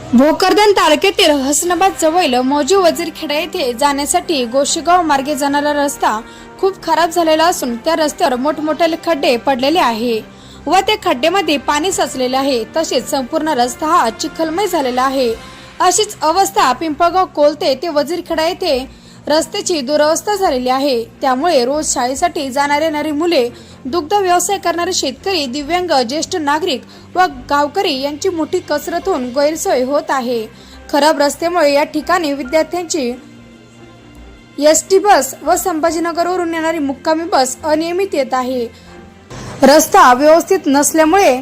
भोकरदन तालुक्यातील हसनाबाद जवळ मौजी वजीरखेडा येथे जाण्यासाठी गोशीगाव मार्गे जाणारा रस्ता खूप खराब झालेला असून त्या रस्त्यावर मोठमोठे खड्डे पडलेले आहे व त्या खड्ड्यामध्ये पाणी साचलेले आहे. तसेच संपूर्ण रस्ता हा चिखलमय झालेला आहे. अशीच अवस्था पिंपळगाव कोलते ते वजीरखेडा येथे रस्त्याची दुरवस्था झालेली आहे. त्यामुळे रोज शाळेसाठी जाणारे येणारी मुले दुग्ध व्यवसाय करणारे शेतकरी दिव्यांग ज्येष्ठ नागरिक व गावकरी यांची मोठी कसरत होऊन गैरसोय होत आहे. खराब रस्त्यामुळे या ठिकाणी विद्यार्थ्यांची एस टी बस व संभाजीनगरवरून येणारी मुक्कामी बस अनियमित येत आहे. रस्ता व्यवस्थित नसल्यामुळे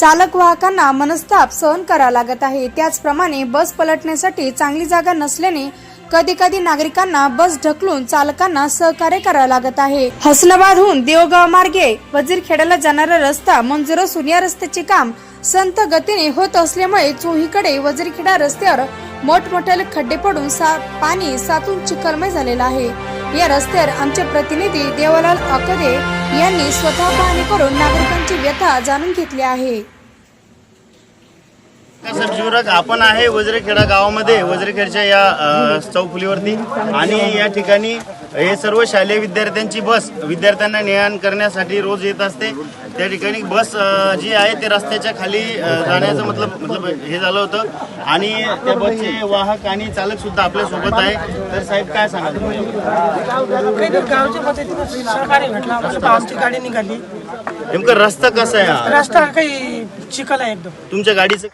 चालक वाहकांना मनस्ताप सहन करावा लागत आहे. त्याचप्रमाणे बस पलटण्यासाठी चांगली जागा नसल्याने कधी कधी नागरिकांना बस ढकलून चालकांना सहकार्य करावं लागत आहे. हसनाबादहून देवगाव मार्गे वजीरखेड्याला जाणारा रस्ता मंजूर असून या रस्त्याचे काम संत गतीने होत असल्यामुळे चोहीकडे वजीरखेडा रस्त्यावर मोठमोठे खड्डे पडून सा पाणी साचून चिखलमय झालेला आहे. या रस्त्यावर आमचे प्रतिनिधी देवालाल अकदे यांनी स्वतः पाहणी करून नागरिकांची व्यथा जाणून घेतली आहे. सबजीवरक आपण आहे वज्रखेडा गावामध्ये वज्रखेडच्या या चौफुलीवरती. आणि या ठिकाणी हे सर्व शालेय विद्यार्थ्यांची बस विद्यार्थ्यांना नेहान करण्यासाठी रोज येत असते. त्या ठिकाणी बस जी आहे ते रस्त्याच्या खाली जाण्याचं मतलब मतलब हे झालं होतं. आणि त्या बसचे वाहक आणि चालक सुद्धा आपल्यासोबत आहे. तर साहेब काय सांगाल? आमची गाडी निघाली. नेमकं रस्ता कसा आहे? रस्ता काही चिखल आहे एकदम. तुमच्या गाडीचं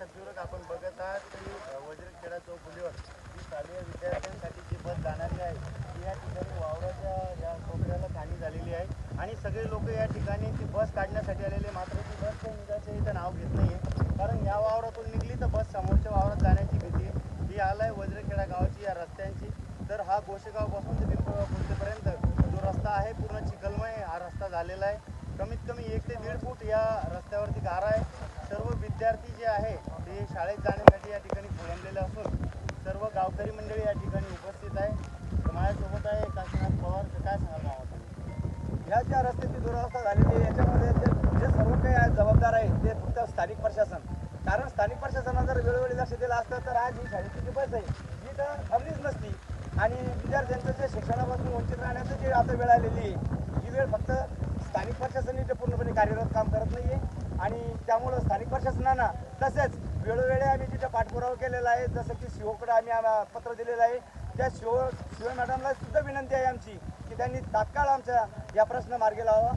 नमस्कार आपण बघत आहात की वज्रखेडा चौफुलीवर जी शालेय विद्यार्थ्यांसाठी जी बस जाणारी आहे ती या ठिकाणी वावराच्या या कोपऱ्याला खाणी झालेली आहे. आणि सगळे लोक या ठिकाणी ती बस काढण्यासाठी आलेले मात्र ती बस काही निघायचं इथं नाव घेत नाही आहे कारण या वावरातून निघली तर बस समोरच्या वावरात जाण्याची भीती आहे. ही आहे वज्रखेडा गावाची या रस्त्यांची. तर हा गोशेगावपासून ते पिंपळगाव जो रस्ता आहे पूर्ण चिखलमय हा रस्ता झालेला आहे. कमीत कमी एक ते दीड फूट या रस्त्यावरती गारा आहे. सर्व विद्यार्थी जे आहे ते शाळेत जाण्यासाठी या ठिकाणी खोळंबलेलं असून सर्व गावकरी मंडळी या ठिकाणी उपस्थित आहे. माझ्यासोबत आहे काशीनाथ पवार काय सांगाल मामा ह्या ज्या रस्त्याची दुरावस्था झालेली आहे याच्यामध्ये जे सर्व काही जबाबदार आहे ते फक्त स्थानिक प्रशासन. कारण स्थानिक प्रशासनानं जर वेळोवेळी लक्ष दिलं असतं तर आज ही शाळेची जी बस आहे ही तर थांबलीच नसती. आणि विद्यार्थ्यांचं जे शिक्षणापासून वंचित राहण्याचं जे आता वेळ आलेली आहे ही वेळ फक्त स्थानिक प्रशासनाने ते पूर्णपणे कार्यरत काम करत नाही आहे आणि त्यामुळं स्थानिक प्रशासनानं तसेच वेळोवेळी आम्ही तिथे पाठपुरावा केलेला आहे जसं की शिवकडं आम्ही पत्र दिलेलं आहे त्या शिव शिव मॅडमला सुद्धा विनंती आहे आमची की त्यांनी तात्काळ आमच्या या प्रश्न मार्गी लावा.